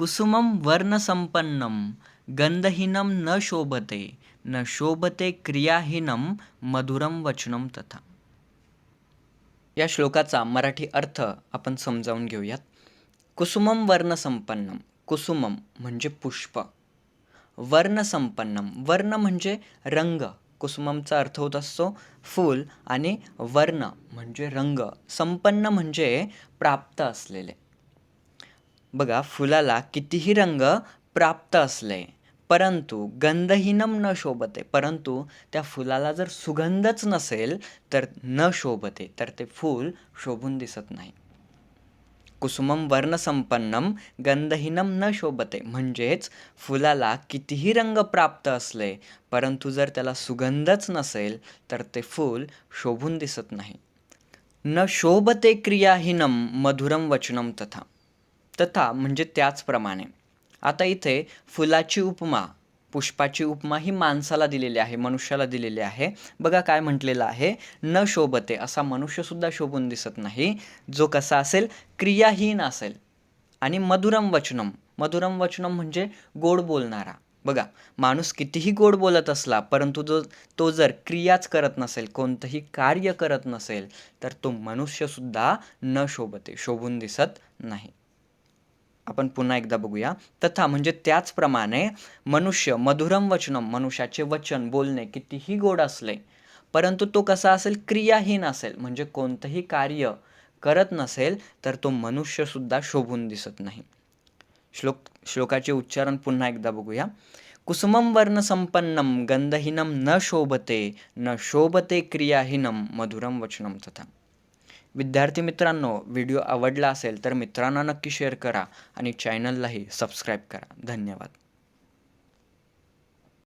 कुसुमं वर्णसंपन्नं गंधहीनं न शोभते न शोभते क्रियाहीनं मधुरं वचनं तथा. या श्लोकाचा मराठी अर्थ आपण समजावून घेऊयात. कुसुमम वर्णसंपन्नम कुसुमम म्हणजे पुष्प. वर्णसंपन्नम वर्ण म्हणजे रंग कुसुममचा अर्थ होत असतो फूल आणि वर्ण म्हणजे रंग. संपन्न म्हणजे प्राप्त असलेले. बघा फुलाला कितीही रंग प्राप्त असले परंतु गंधहीनम न शोभते. परंतु त्या फुलाला जर सुगंधच नसेल तर न शोभते तर ते फूल शोभून दिसत नाही. कुसुमम वर्णसंपन्नम गंधहीनम न शोभते. म्हणजेच फुलाला कितीही रंग प्राप्त असले परंतु जर त्याला सुगंधच नसेल तर ते फूल शोभून दिसत नाही. न शोभते क्रियाहीनम मधुरम वचनम तथा. तथा म्हणजे त्याचप्रमाणे. आता इथे फुलाची उपमा पुष्पाची उपमा ही माणसाला दिलेली आहे मनुष्याला दिलेली आहे. बघा काय म्हटलेलं आहे न शोभते असा मनुष्यसुद्धा शोभून दिसत नाही. जो कसा असेल क्रियाहीन असेल. आणि मधुरम वचनम मधुरम वचनम म्हणजे गोड बोलणारा. बघा माणूस कितीही गोड बोलत असला परंतु जो तो जर क्रियाच करत नसेल कोणतंही कार्य करत नसेल तर तो मनुष्यसुद्धा न शोभते शोभून दिसत नाही. आपण पुन्हा एकदा बघूया. तथा म्हणजे त्याचप्रमाणे मनुष्य मधुरम वचनम मनुष्याचे वचन बोलणे कितीही गोड असले परंतु तो कसा असेल? क्रियाहीन असेल. म्हणजे कोणतंही कार्य करत नसेल तर तो मनुष्यसुद्धा शोभून दिसत नाही. श्लोक श्लोकाचे उच्चारण पुन्हा एकदा बघूया. कुसुमम वर्णसंपन्नम गंधहीनम न शोभते न शोभते क्रियाहीनम मधुरम वचनम तथा. विद्यार्थी मित्रांनो व्हिडिओ आवडला असेल तर मित्रांना नक्की शेअर करा आणि चॅनललाही सबस्क्राईब करा. धन्यवाद.